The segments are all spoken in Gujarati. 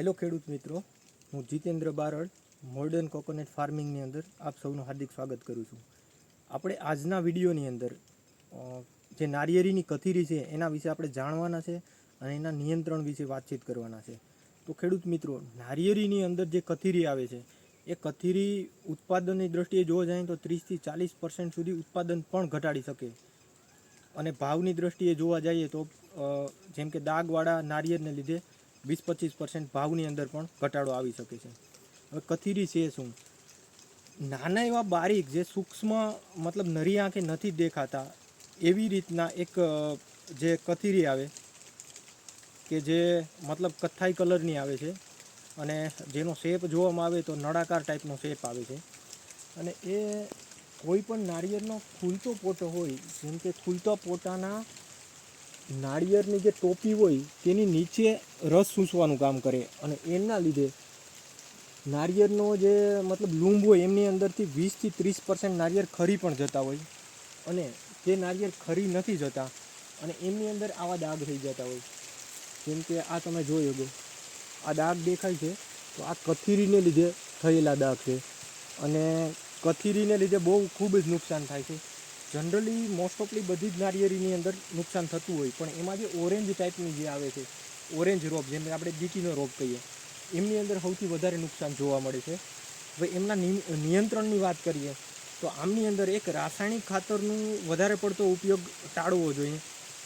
હેલો ખેડૂત મિત્રો, હું જીતેન્દ્ર બારડ, મોર્ડન કોકોનટ ફાર્મિંગની અંદર આપ સૌનું હાર્દિક સ્વાગત કરું છું. આપણે આજના વિડીયોની અંદર જે નારિયેળીની કથીરી છે, એના વિશે આપણે જાણવાના છે અને એના નિયંત્રણ વિશે વાતચીત કરવાના છે. તો ખેડૂત મિત્રો નારિયેરીની અંદર જે કથીરી આવે છે, એ કથીરી ઉત્પાદનની દ્રષ્ટિએ જોવા જાય તો ત્રીસથી ચાલીસ પર્સન્ટ સુધી ઉત્પાદન પણ ઘટાડી શકે. અને ભાવની દ્રષ્ટિએ જોવા જઈએ તો જેમ કે દાગવાળા નારિયેળને લીધે વીસ પચીસ પર્સન્ટ ભાવની અંદર પણ ઘટાડો આવી શકે છે. હવે કથીરી છે શું? નાના એવા બારીક જે સૂક્ષ્મ, મતલબ નરી આંખે નથી દેખાતા, એવી રીતના એક જે કથીરી આવે, કે જે મતલબ કથ્થાઈ કલરની આવે છે, અને જેનો શેપ જોવામાં આવે તો નળાકાર ટાઈપનો શેપ આવે છે. અને એ કોઈ પણ નારિયેળનો ખુલતો પોટો હોય, જેમ કે ખુલતા પોટાના નાળિયેરની જે ટોપી હોય, તેની નીચે રસ સૂસવાનું કામ કરે અને એના લીધે નાળિયેરનો જે મતલબ લૂંબ હોય, એમની અંદરથી વીસથી ત્રીસ પર્સન્ટ નાળિયેર ખરી પણ જતા હોય અને તે નાળિયેર ખરી નથી જતા અને એમની અંદર આવા દાગ થઈ જતા હોય. જેમ કે આ તમે જોઈ શકો. આ દાગ દેખાય છે. તો આ કથીરીને લીધે થયેલા દાગ છે. અને કથીરીને લીધે બહુ ખૂબ જ નુકસાન થાય છે. જનરલી મોસ્ટ ઓફલી બધી જ નારિયેળીની અંદર નુકસાન થતું હોય, પણ એમાં જે ઓરેન્જ ટાઈપની જે આવે છે ઓરેન્જ રોપ જેમ આપણે દીકીનો રોપ કહીએ, એમની અંદર સૌથી વધારે નુકસાન જોવા મળે છે. હવે એમના નિયંત્રણની વાત કરીએ, તો આમની અંદર એક રાસાયણિક ખાતરનું વધારે પડતો ઉપયોગ ટાળવો જોઈએ.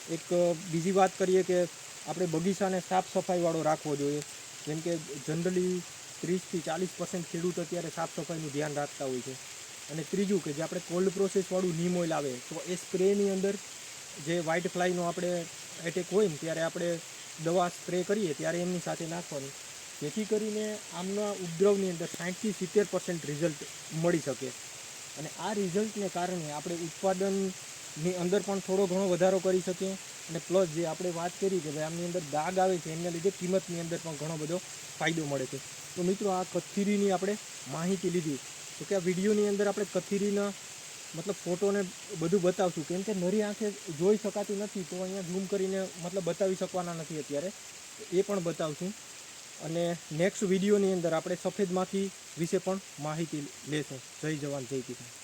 એક, બીજી વાત કરીએ કે આપણે બગીચાને સાફ સફાઈવાળો રાખવો જોઈએ. જેમ કે જનરલી ત્રીસથી ચાલીસ પર્સન્ટ ખેડૂત અત્યારે સાફ સફાઈનું ધ્યાન રાખતા હોય છે. અને ત્રીજું કે જે આપણે કોલ્ડ પ્રોસેસવાળું નીમ ઓઇલ આવે, તો એ સ્પ્રેની અંદર જે વ્હાઇટ ફ્લાયનો આપણે એટેક હોય ને, ત્યારે આપણે દવા સ્પ્રે કરીએ, ત્યારે એમની સાથે નાખવાની. જેથી કરીને આમના ઉપદ્રવની અંદર સાઠથી સિત્તેર પર્સન્ટ રિઝલ્ટ મળી શકે. અને આ રિઝલ્ટને કારણે આપણે ઉત્પાદનની અંદર પણ થોડો ઘણો વધારો કરી શકીએ. અને પ્લસ જે આપણે વાત કરી કે ભાઈ આમની અંદર દાગ આવે છે, એના લીધે કિંમતની અંદર પણ ઘણો બધો ફાયદો મળે છે. તો મિત્રો, આ કથીરીની આપણે માહિતી લીધી. તો કે આ વિડીયોની અંદર આપણે કથીરીના મતલબ ફોટોને બધું બતાવશું. કેમ કે નરી આંખે જોઈ શકાતી નથી, તો અહીંયા ઝૂમ કરીને મતલબ બતાવી શકવાના નથી અત્યારે. એ પણ બતાવશું. અને નેક્સ્ટ વિડીયોની અંદર આપણે સફેદ માખી વિશે પણ માહિતી લેશું. જય જવાન, જય કિસાન.